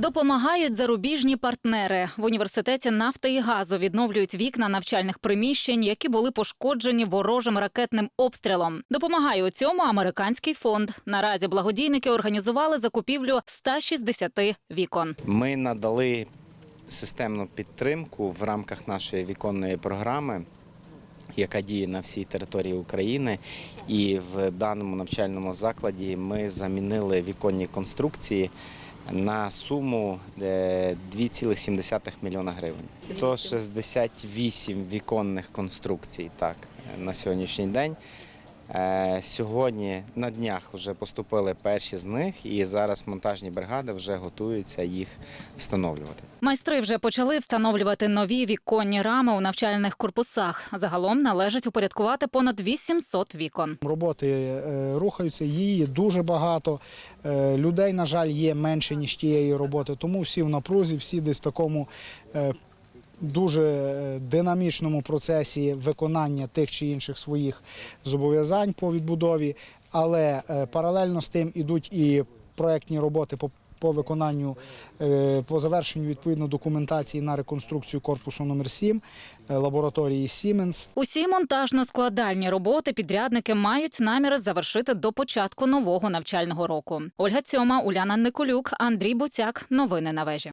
Допомагають зарубіжні партнери в університеті нафти і газу. Відновлюють вікна навчальних приміщень, які були пошкоджені ворожим ракетним обстрілом. Допомагає у цьому американський фонд. Наразі благодійники організували закупівлю 160 вікон. Ми надали системну підтримку в рамках нашої віконної програми, яка діє на всій території України. І в даному навчальному закладі ми замінили віконні конструкції на суму е, 2,7 мільйона гривень. 168 віконних конструкцій так, на сьогоднішній день. Е, Сьогодні на днях вже поступили перші з них, і зараз монтажні бригади вже готуються їх встановлювати. Майстри вже почали встановлювати нові віконні рами у навчальних корпусах. Загалом належить упорядкувати понад 800 вікон. Роботи е, рухаються, її дуже багато. Е, Людей, на жаль, є менше, ніж тієї роботи. Тому всі в напрузі, всі десь в такому дуже е, динамічному процесі виконання тих чи інших своїх зобов'язань по відбудові. Але е, паралельно з тим ідуть і проектні роботи по. По виконанню е, по завершенню відповідно документації на реконструкцію корпусу номер 7 е, лабораторії Siemens. Усі монтажно-складальні роботи підрядники мають наміри завершити до початку нового навчального року. Ольга Цьома, Уляна Николюк, Андрій Буцяк. Новини на вежі.